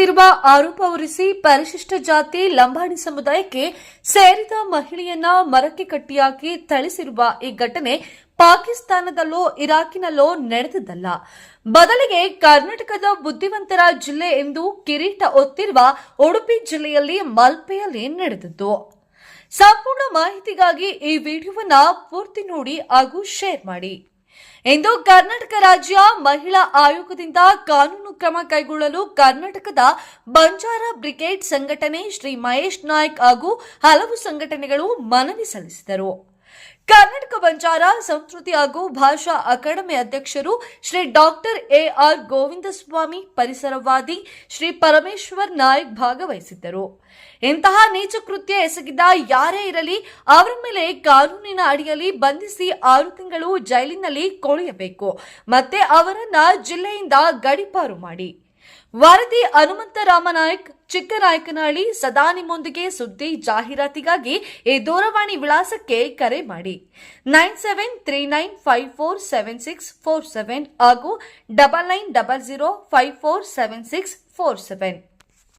ನಡೆದಿರುವ ಆರೋಪ ಹೊರಿಸಿ ಪರಿಶಿಷ್ಟ ಜಾತಿ ಲಂಬಾಣಿ ಸಮುದಾಯಕ್ಕೆ ಸೇರಿದ ಮಹಿಳೆಯನ್ನ ಮರಕ್ಕೆ ಕಟ್ಟಿಯಾಗಿ ಥಳಿಸಿರುವ ಈ ಘಟನೆ ಪಾಕಿಸ್ತಾನದಲ್ಲೋ ಇರಾಕಿನಲ್ಲೋ ನಡೆದದ್ದಲ್ಲ. ಬದಲಿಗೆ ಕರ್ನಾಟಕದ ಬುದ್ಧಿವಂತರ ಜಿಲ್ಲೆ ಎಂದು ಕಿರೀಟ ಒತ್ತಿರುವ ಉಡುಪಿ ಜಿಲ್ಲೆಯಲ್ಲಿ ಮಲ್ಪೆಯಲ್ಲಿ ನಡೆದದ್ದು. ಸಂಪೂರ್ಣ ಮಾಹಿತಿಗಾಗಿ ಈ ವಿಡಿಯೋವನ್ನ ಪೂರ್ತಿ ನೋಡಿ ಹಾಗೂ ಶೇರ್ ಮಾಡಿ. ಇಂದು ಕರ್ನಾಟಕ ರಾಜ್ಯ ಮಹಿಳಾ ಆಯೋಗದಿಂದ ಕಾನೂನು ಕ್ರಮ ಕೈಗೊಳ್ಳಲು ಕರ್ನಾಟಕದ ಬಂಜಾರ ಬ್ರಿಗೇಡ್ ಸಂಘಟನೆ ಶ್ರೀ ಮಹೇಶ್ ನಾಯ್ಕ್ ಹಾಗೂ ಹಲವು ಸಂಘಟನೆಗಳು ಮನವಿ ಸಲ್ಲಿಸಿದರು. ಕರ್ನಾಟಕ ಬಂಜಾರ ಸಂಸ್ಕೃತಿ ಹಾಗೂ ಭಾಷಾ ಅಕಾಡೆಮಿ ಅಧ್ಯಕ್ಷರು Shri doctor A R Govindaswamy ಪರಿಸರವಾದಿ Shri Parameshwar Naik ಭಾಗವಹಿಸಿದ್ದರು. ಇಂತಹ ನೀಚ ಕೃತ್ಯ ಎಸಗಿದ ಯಾರೇ ಇರಲಿ, ಅವರ ಮೇಲೆ ಕಾನೂನಿನ ಅಡಿಯಲ್ಲಿ ಬಂಧಿಸಿ ಆರು ತಿಂಗಳು ಜೈಲಿನಲ್ಲಿ ಕೊಳೆಯಬೇಕು. ಮತ್ತೆ ಅವರನ್ನ ಜಿಲ್ಲೆಯಿಂದ ಗಡಿಪಾರು ಮಾಡಿ. ವರದಿ ಹನುಮಂತ ರಾಮನಾಯಕ್ ಚಿಕ್ಕನಾಯಕನಹಳ್ಳಿ ಸದಾ ನಿಮ್ಮೊಂದಿಗೆ ಸುದ್ದಿ ಜಾಹೀರಾತಿಗಾಗಿ ಈ ದೂರವಾಣಿ ವಿಳಾಸಕ್ಕೆ ಕರೆ ಮಾಡಿ. Nine seven three nine five four seven six four seven ಹಾಗೂ double nine double zero five four seven six four seven.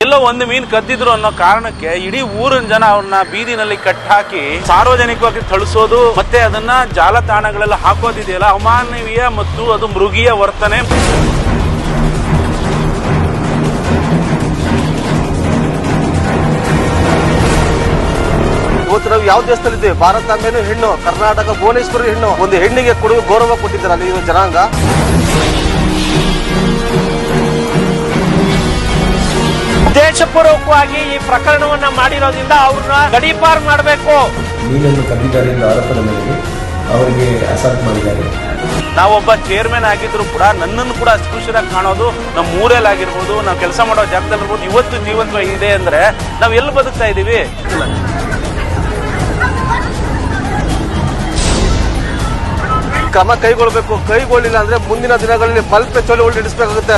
ಎಲ್ಲೋ ಒಂದು ಮೀನ್ ಕದ್ದಿದ್ರು ಅನ್ನೋ ಕಾರಣಕ್ಕೆ ಇಡೀ ಊರಿನ ಜನ ಅವ್ರನ್ನ ಬೀದಿನಲ್ಲಿ ಕಟ್ಟಾಕಿ ಸಾರ್ವಜನಿಕವಾಗಿ ಥಳಿಸೋದು, ಮತ್ತೆ ಅದನ್ನ ಜಾಲತಾಣಗಳೆಲ್ಲ ಹಾಕೋದಿದೆಯಲ್ಲ, ಅಮಾನವೀಯ ಮತ್ತು ಅದು ಮೃಗೀಯ ವರ್ತನೆ. ನಾವು ಯಾವ ಭಾರತ ಭಾರತಾಂಬೆನೂ ಹೆಣ್ಣು ಕರ್ನಾಟಕ ಭುವನೇಶ್ವರಿ ಹೆಣ್ಣು ಒಂದು ಹೆಣ್ಣಿಗೆ ಕೊಡುವ ಗೌರವ ಕೊಟ್ಟಿದ್ದಾರಲ್ಲ ಈ ಜನಾಂಗ. ಉದ್ದೇಶಪೂರ್ವಕವಾಗಿ ಈ ಪ್ರಕರಣವನ್ನ ಮಾಡಿರೋದ್ರಿಂದ ಅವ್ರನ್ನ ಗಡೀಪಾರ್ ಮಾಡಬೇಕು. ಮೀನನ್ನು ಕದ್ದಿದ್ದಾರೆ ಎಂದು ಆರೋಪದ ಮೇಲೆ ಅವರಿಗೆ ಅಸಾಲ್ಟ್ ಮಾಡಿದ್ದಾರೆ. ನಾವೊಬ್ಬ ಚೇರ್ಮನ್ ಆಗಿದ್ರು ಕೂಡ ನನ್ನನ್ನು ಕೂಡ ಅಸ್ಪೃಶ್ಯರಾಗಿ ಕಾಣೋದು ನಮ್ಮ ಊರಲ್ಲಿ ಆಗಿರ್ಬೋದು ನಾವು ಕೆಲಸ ಮಾಡೋ ಜಾಗದಲ್ಲಿರ್ಬೋದು ಇವತ್ತು ಜೀವಂತವಾಗಿದೆ ಅಂದ್ರೆ ನಾವು ಎಲ್ಲಿ ಬದುಕ್ತಾ ಇದೀವಿ? ಕ್ರಮ ಕೈಗೊಳ್ಳಬೇಕು. ಕೈಗೊಳ್ಳಿಲ್ಲ ಅಂದ್ರೆ ಮುಂದಿನ ದಿನಗಳಲ್ಲಿ ಮಲ್ಪೆ ಚಳುವಳಿ ನಡೆಸಬೇಕಾಗುತ್ತೆ